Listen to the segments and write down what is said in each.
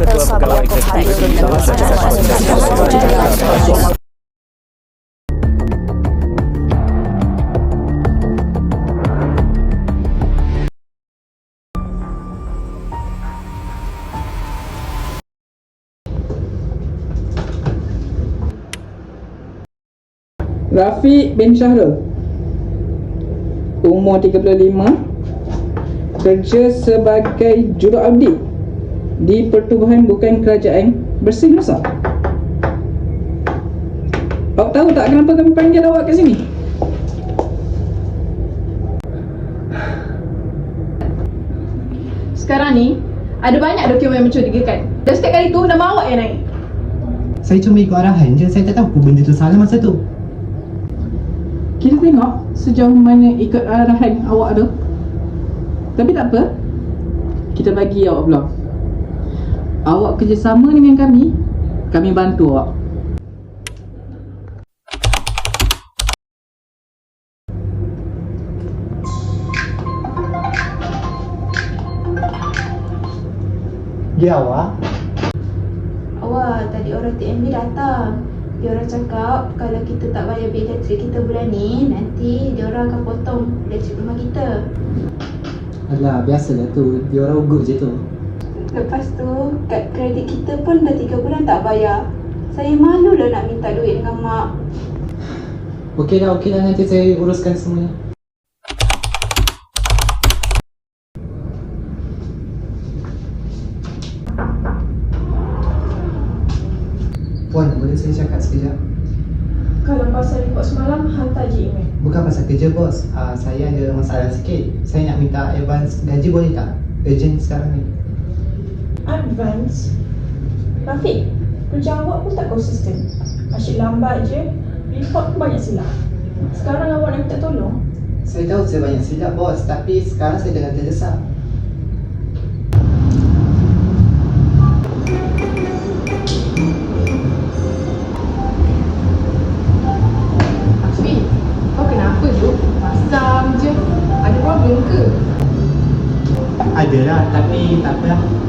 Ketua Pegawai Eksekutif Salah Rafiq bin Syahrul. Umur 35 Kerja sebagai juruaudit Di Pertubuhan Bukan Kerajaan Bersih Nusa Awak tahu tak kenapa kami panggil awak ke sini? Sekarang ni ada banyak dokumen yang mencurigakan. Dan setiap kali tu nama awak yang naik. Saya cuma ikut arahan je, saya tak tahu pun benda tu salah masa tu. Kita tengok sejauh mana ikut arahan awak tu Tapi tak apa Kita bagi awak peluang Awak kerjasama dengan kami Kami bantu awak Dia awak? Awak, tadi orang TMB datang. Dia orang cakap kalau kita tak bayar bil elektrik kita bulan ni, nanti dia orang akan potong elektrik rumah kita. Alah, biasalah tu. Dia orang ugut je tu. Lepas tu, kad kredit kita pun dah 3 bulan tak bayar. Saya malu lah nak minta duit dengan mak. Okey lah, okey lah. Nanti saya uruskan semuanya. Puan, boleh saya cakap sekejap? Kalau pasal report semalam, hantar je email. Bukan pasal kerja bos. Uh, saya ada masalah sikit. Saya nak minta advance gaji boleh tak? Urgent sekarang ni. Advance Rafiq, kerja awak pun tak konsisten Asyik lambat je Report pun banyak silap Sekarang awak nak minta tolong Saya tahu saya banyak silap bos, tapi sekarang saya tengah terdesak. Masam je. Ada problem ke? Adalah, tapi tak apalah.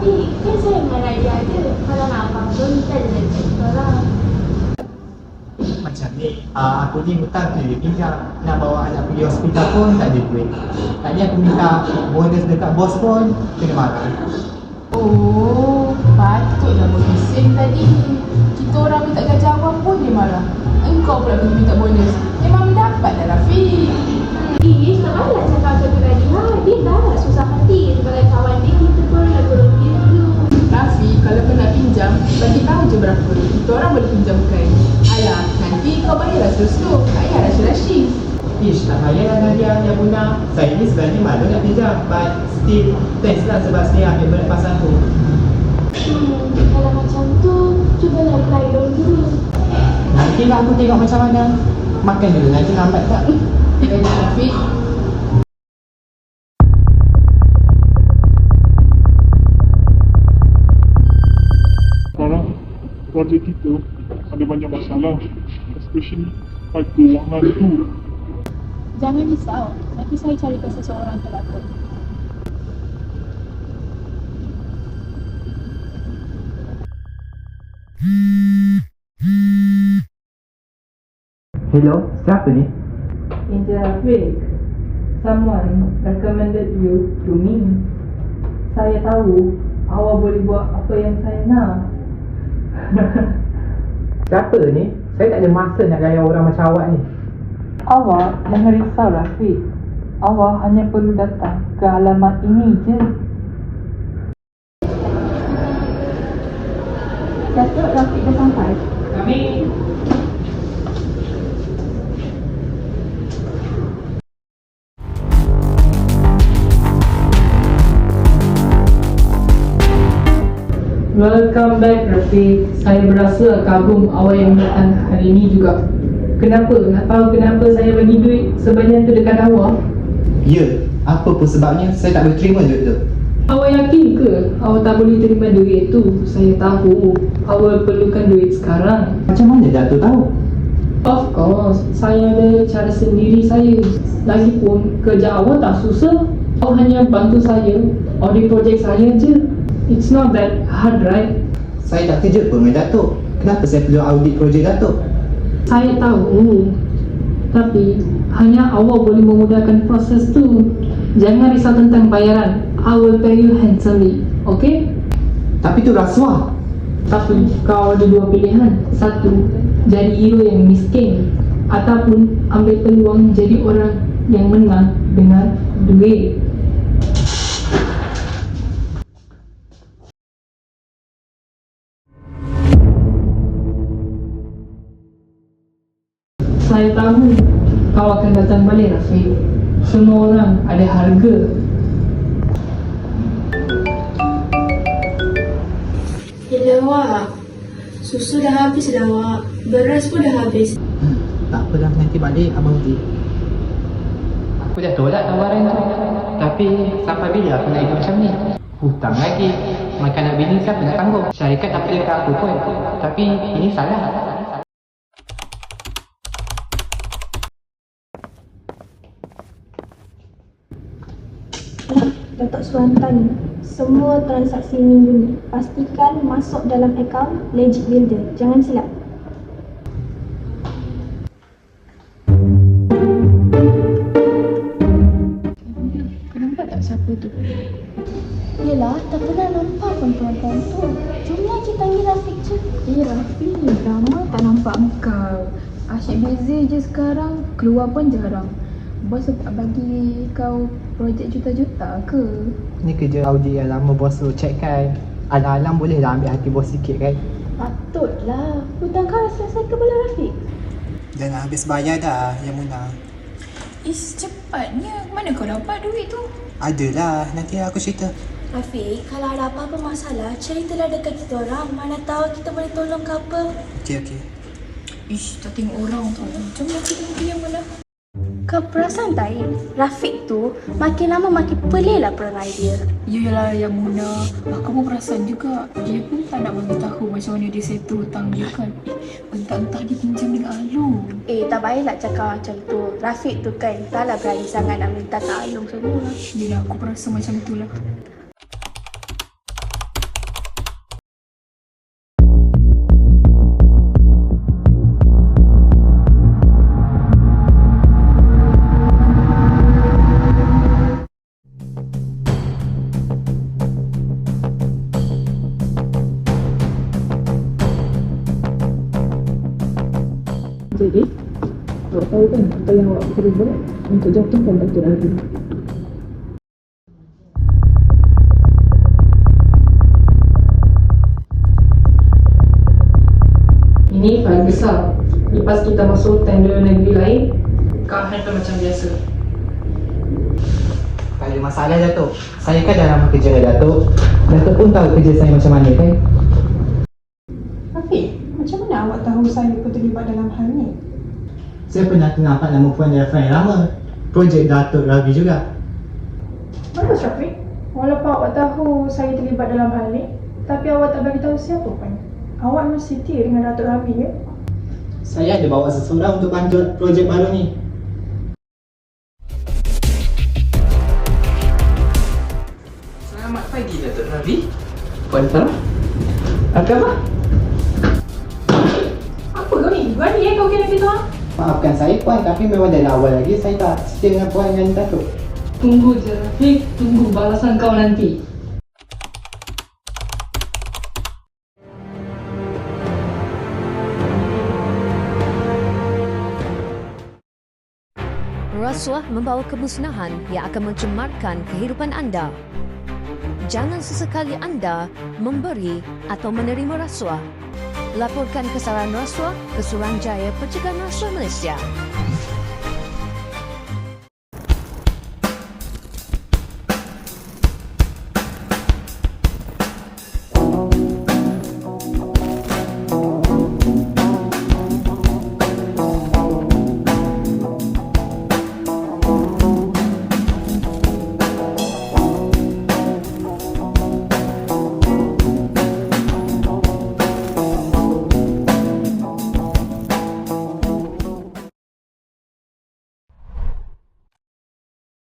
Ni Rafiq Kan saya Raja ada Kalau nak je dari kita orang Macam ni, uh, aku ni hutang tu dia pinjam. Nak bawa anak pergi hospital pun tak ada duit. Tadi aku minta bonus dekat bos pun, kena marah. Oh, patutlah berpising tadi. Kita orang minta gaji awam pun dia marah. Engkau pula pergi minta bonus. Memang mendapat dah Rafiq. Ish, tak payah cakap macam tu tadi ha Dia dah susah hati Sebagai kawan dia, kita pun kalau kau nak pinjam, bagi tahu je berapa. Kita orang boleh pinjamkan. Alah, nanti kau bayarlah slow-slow. Tak payah rush-rushing. Ish, tak payahlah Nadia yang guna. Saya ni sebenarnya malu nak pinjam. But still, thanks lah sebab saya ambil berat pasal aku. Hmm, kalau macam tu Cubalah apply loan dulu Nantilah aku tengok macam mana. Makan dulu, nanti lambat tak? Eh, Rafiq, keluarga kita ada banyak masalah especially pada kewangan tu Jangan risau Nanti saya carikan seseorang pelakon Hello, siapa ni? Encik Rafiq, someone recommended you to me. Saya tahu awak boleh buat apa yang saya nak. Siapa ni? Saya tak ada masa nak gaya orang macam awak ni. Awak jangan risau Rafiq. Awak hanya perlu datang ke alamat ini je. Datuk Rafiq dah sampai Kami Welcome back Rafiq. Saya berasa kagum awak yang datang hari ini juga. Kenapa? Nak tahu kenapa saya bagi duit sebanyak tu dekat awak? Ya, apa pun sebabnya saya tak boleh terima duit tu. Awak yakin ke awak tak boleh terima duit tu? Saya tahu awak perlukan duit sekarang. Macam mana Datuk tahu? Of course, saya ada cara sendiri saya. Lagipun kerja awak tak susah. Kau hanya bantu saya audit projek saya je. It's not that hard, right? Saya tak kerja pun dengan Datuk. Kenapa saya perlu audit projek Datuk? Saya tahu. Tapi hanya awak boleh memudahkan proses tu. Jangan risau tentang bayaran. I will pay you handsomely. Okay? Tapi tu rasuah. Tapi kau ada dua pilihan. Satu, jadi hero yang miskin. Ataupun ambil peluang jadi orang yang menang dengan duit. Saya tahu kau akan datang balik Rafiq. Semua orang ada harga. Awak. Susu dah habis dah awak. Beras pun dah habis. Hmm, tak apalah nanti balik abang uji. Aku dah tolak tawaran tu Tapi sampai bila aku nak hidup macam ni Hutang lagi Makanan bini siapa nak tanggung Syarikat tak pilih aku pun Tapi ini salah Datuk Suruhan tanya, semua transaksi minggu ni pastikan masuk dalam akaun Legit Builder. Jangan silap. Nampak tak siapa tu? Yelah, tak pernah nampak pun perempuan tu. Jom lah kita panggil Rafiq je. Eh Rafi, lama tak nampak kau. Asyik busy je sekarang, keluar pun jarang. Bos tak bagi kau projek juta-juta ke? Ni kerja audit yang lama bos suruh check kan. Alang-alang boleh lah ambil hati bos sikit kan. Patutlah. Hutang kau dah selesai ke belum Rafiq? Jangan habis bayar dah yang Muna. Is cepatnya. Mana kau dapat duit tu? Adalah, nanti aku cerita. Rafiq, kalau ada apa-apa masalah, ceritalah dekat kita orang. Mana tahu kita boleh tolong ke apa. Okey, okey. Ish, tak tengok orang tu. Jom kita pergi yang mana? Kau perasan tak? Rafiq tu makin lama makin pelik lah perangai dia. Yelah yang Muna Aku pun perasan juga Dia pun tak nak bagi tahu macam mana dia settle hutang dia kan Entah-entah dia pinjam dengan Alu Eh, tak baiklah cakap macam tu. Rafiq tu kan taklah berani sangat nak minta tolong semua. Yelah aku perasan macam itulah Jadi, awak tahu kan apa yang awak perlu buat untuk jatuhkan Datuk Ari. Ini fail besar. Lepas kita masuk tender negeri lain, kau handle macam biasa. Tak ada masalah Datuk. Saya kan dah lama kerja dengan Datuk. Datuk pun tahu kerja saya macam mana kan. Rafiq, macam mana awak tahu saya pun terlibat dalam hal ni? Saya pernah nampak nama puan Irfan yang lama. Projek Datuk Ravi juga. Bagus Rafiq. Walaupun awak tahu saya terlibat dalam hal ni, tapi awak tak bagi tahu siapa pun. Awak mesti setia dengan Datuk Rabi ya? Saya ada bawa seseorang untuk bantu projek baru ni. Selamat pagi Datuk Ravi. Puan Farah. Apa apa? Maafkan saya puan tapi memang dari awal lagi saya tak setia dengan puan dengan Datuk. Tunggu je Rafiq, tunggu balasan kau nanti. Rasuah membawa kemusnahan yang akan mencemarkan kehidupan anda. Jangan sesekali anda memberi atau menerima rasuah. Laporkan kesalahan rasuah ke Suruhanjaya Pencegahan Rasuah Malaysia